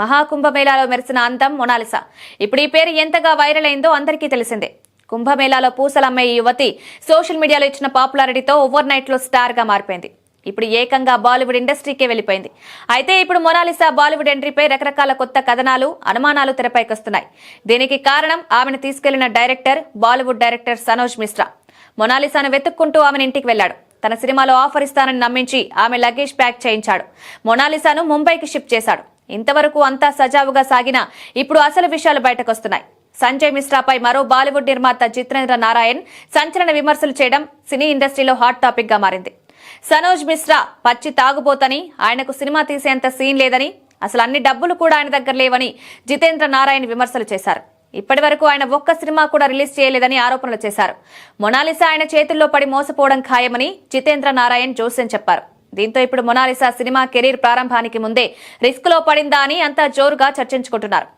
మహాకుంభమేళాలో మెరిసిన అందం మొనాలిసా. ఇప్పుడు ఈ పేరు ఎంతగా వైరల్ అయిందో అందరికీ తెలిసిందే. కుంభమేళాలో పూసలమ్మే ఈ యువతి సోషల్ మీడియాలో ఇచ్చిన పాపులారిటీతో ఓవర్ నైట్లో స్టార్గా మారిపోయింది. ఇప్పుడు ఏకంగా బాలీవుడ్ ఇండస్ట్రీకే వెళ్ళిపోయింది. అయితే ఇప్పుడు మొనాలిసా బాలీవుడ్ ఎంట్రీపై రకరకాల కొత్త కథనాలు అనుమానాలు తెరపైకొస్తున్నాయి. దీనికి కారణం ఆమెను తీసుకెళ్ళిన డైరెక్టర్ బాలీవుడ్ డైరెక్టర్ సనోజ్ మిశ్రా. మొనాలిసాను వెతుక్కుంటూ ఆమెను ఇంటికి వెళ్ళాడు తన సినిమాలో ఆఫర్ ఇస్తానని నమ్మించి ఆమె లగేజ్ ప్యాక్ చేయించాడు. మొనాలిసాను ముంబైకి షిఫ్ట్ చేశాడు. ఇంతవరకు అంతా సజావుగా సాగినా ఇప్పుడు అసలు విషయాలు బయటకొస్తున్నాయి. సంజయ్ మిశ్రాపై మరో బాలీవుడ్ నిర్మాత జితేంద్ర నారాయణ్ సంచలన విమర్శలు చేయడం సినీ ఇండస్ట్రీలో హాట్ టాపిక్గా మారింది. సనోజ్ మిశ్రా పచ్చి తాగుబోతని ఆయనకు సినిమా తీసేంత సీన్ లేదని అసలు అన్ని డబ్బులు కూడా ఆయన దగ్గర లేవని జితేంద్ర నారాయణ్ విమర్శలు చేశారు. ఇప్పటి వరకు ఆయన ఒక్క సినిమా కూడా రిలీజ్ చేయలేదని ఆరోపణలు చేశారు. మొనాలిసా ఆయన చేతుల్లో పడి మోసపోవడం ఖాయమని జితేంద్ర నారాయణ్ జోస్యం చెప్పారు. దీంతో ఇప్పుడు మొనాలిసా సినిమా కెరీర్ ప్రారంభానికి ముందే రిస్క్లో పడిందా అని అంతా జోరుగా చర్చించుకుంటున్నారు.